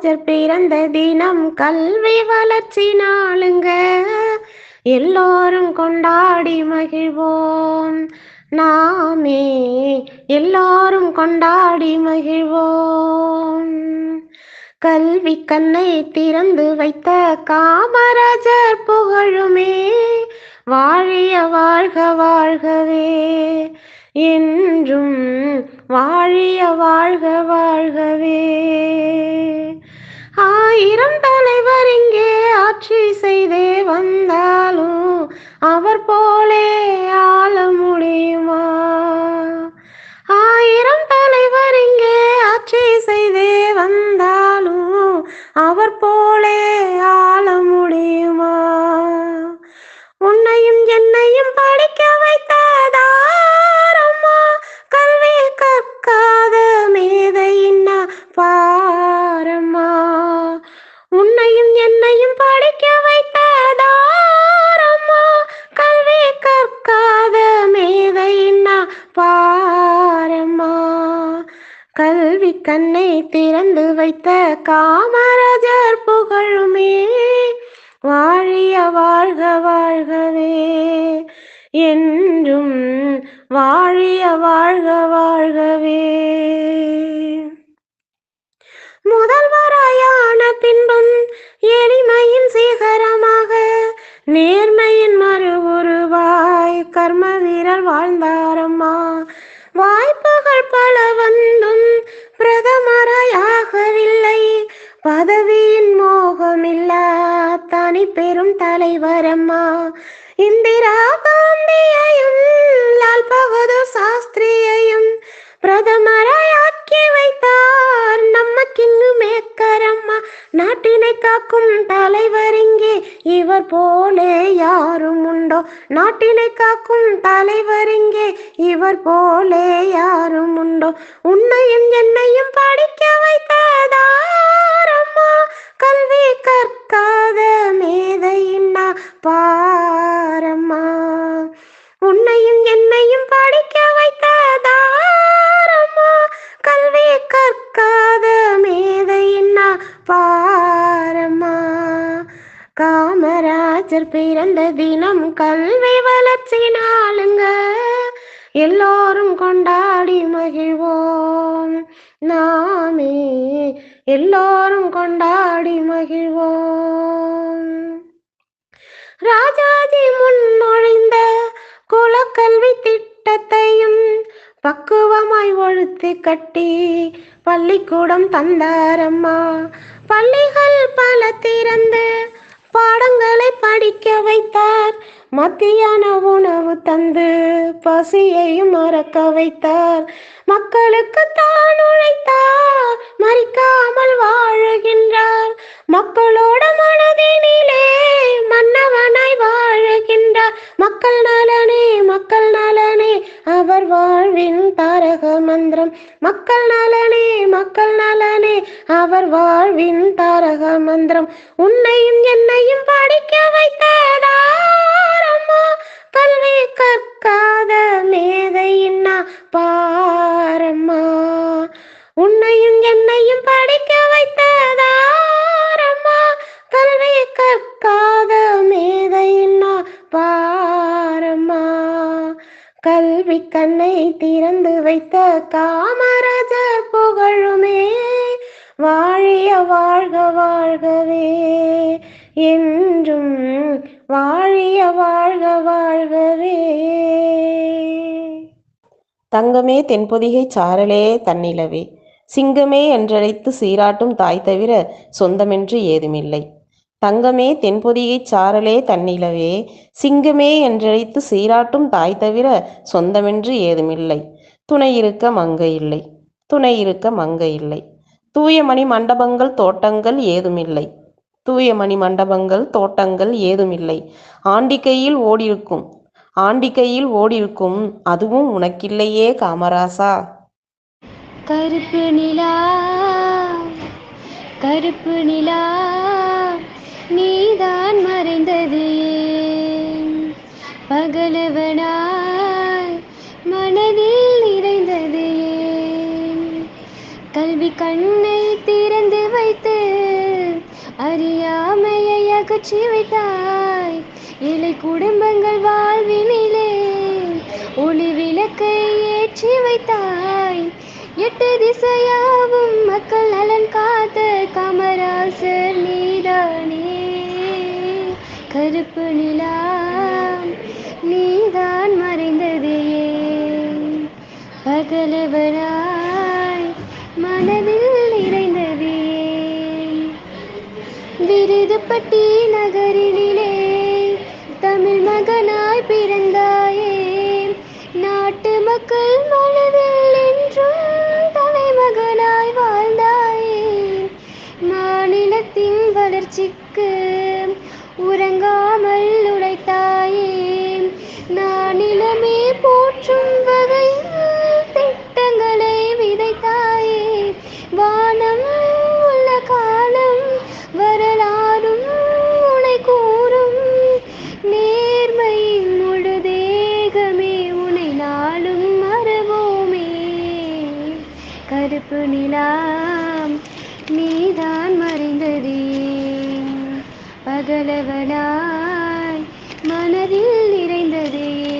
ராஜர் பிறந்த தினம் கல்வி வளர்ச்சி நாளுங்க. எல்லோரும் கொண்டாடி மகிழ்வோம். நாமே எல்லோரும் கொண்டாடி மகிழ்வோம். கல்வி கண்ணை திறந்து வைத்த காமராஜர் புகழுமே. வாழிய வாழ்க வாழ்கவே. என்றும் வாழிய வாழ்க வாழ்கவே. ஆயிரம் தலைவர் இங்கே ஆட்சி செய்தே வந்தாலும் அவர் போலே கல்வி கண்ணை திறந்து வைத்த காமராஜர் புகழுமே. வாழிய வாழ்க வாழ்கவே. என்றும் வாழிய வாழ்க வாழ்கவே. முதல்வராயான பின்பும் எளிமையின் சிகரமாக நேர்மையின் மறு உருவாய் கர்ம வீரர் வாழ்ந்தாரம்மா. வாய்ப்புகள் பல வந்தும் பிரதமராகவில்லை பதவியின் மோகமில்லா தனி பெரும் தலைவரம்மா. இந்திரா காந்தியையும் லால் பகதூர் சாஸ்திரியையும் பிரதமராக்கி வைத்தார். நம்ம கிங்கு மேக்கரம்மா நாட்டினை காக்கும் தலைவர் இவர் போலே யாரும் உண்டோ? நாட்டினை காக்கும் தலைவர் இங்கே. இவர் போலே யாரும் உண்டோ? உன்னையும் என்னையும் படிக்க வைத்ததாரம்மா கல்வி கற்காத மேதையின்னா பாரம்மா தினம் கல்வி வளர்ச்சி நாளுங்க எல்லோரும் கொண்டாடி மகிழ்வோம். நாமே எல்லோரும் கொண்டாடி மகிழ்வோம். ராஜாஜி முன்மொழிந்த குலக்கல்வி திட்டத்தையும் பக்குவமாய் ஒழுத்து கட்டி பள்ளிக்கூடம் தந்தாரம்மா. பள்ளிகள் பல திறந்து பாடங்களை படிக்க வைத்தார். மத்தியான உணவு தந்து பசியையும் மறக்க வைத்தார். மக்களுக்கு தான் உழைத்தார். மறிக்காமல் வாழுகின்றார். மக்களோட மனதினிலே மன்னவனாய் வாழுகின்றார். மக்கள் நலனே மக்கள் நலனே. அவர் வாழ்வின் தாரக மந்திரம். மக்கள் நலனே மக்கள் நலனே அவர் வாழ்வின் தாரக மந்திரம். உன்னையும் என்னையும் படிக்க வைத்ததாரம்மா காமராஜர் புகழுமே வாழிய வாழ்க வாழ்கவே. என்றும் வாழிய வாழ்க வாழ்கவே. தங்கமே தென்பொதிகை சாரலே தன்னிலவே. சிங்கமே என்றழைத்து சீராட்டும் தாய் தவிர சொந்தமென்று ஏதுமில்லை. தங்கமே தென்பொதிகை சாரலே தன்னிலவே. சிங்கமே என்றழைத்து சீராட்டும் தாய் தவிர சொந்தமென்று ஏதுமில்லை. துணை இருக்க மங்கை இல்லை. துணை இருக்க மங்கை இல்லை. தூயமணி மண்டபங்கள் தோட்டங்கள் ஏதுமில்லை தூயமணி மண்டபங்கள் தோட்டங்கள் ஏதுமில்லை ஆண்டிக்கையில் ஓடியிருக்கும் ஓடிருக்கும். ஓடியிருக்கும் ஓடிருக்கும். அதுவும் உனக்கில்லையே காமராசா. கருப்பு நிலா கருப்பு நிலா நீதான் மறைந்தது ஏன்? ஏற்றி விட்டாய். ஏழை குடும்பங்கள் வாழ்வினிலே ஒளி விளக்கை ஏற்றி வைத்தாய். எட்டு திசையாவும் மக்கள் நலன் காத்த கமராசர் நீதானே. கருப்பு நிலா நீதான் மறைந்ததே பகலவர் மக்கள் மனதில் என்றும் தலைமகனாய் வாழ்ந்தாயே. மாநிலத்தின் வளர்ச்சிக்கு உறங்காமல் நெருப்பு நிலாம் நீதான் மறைந்ததே. பகலவனாய் மனதில் நிறைந்ததே.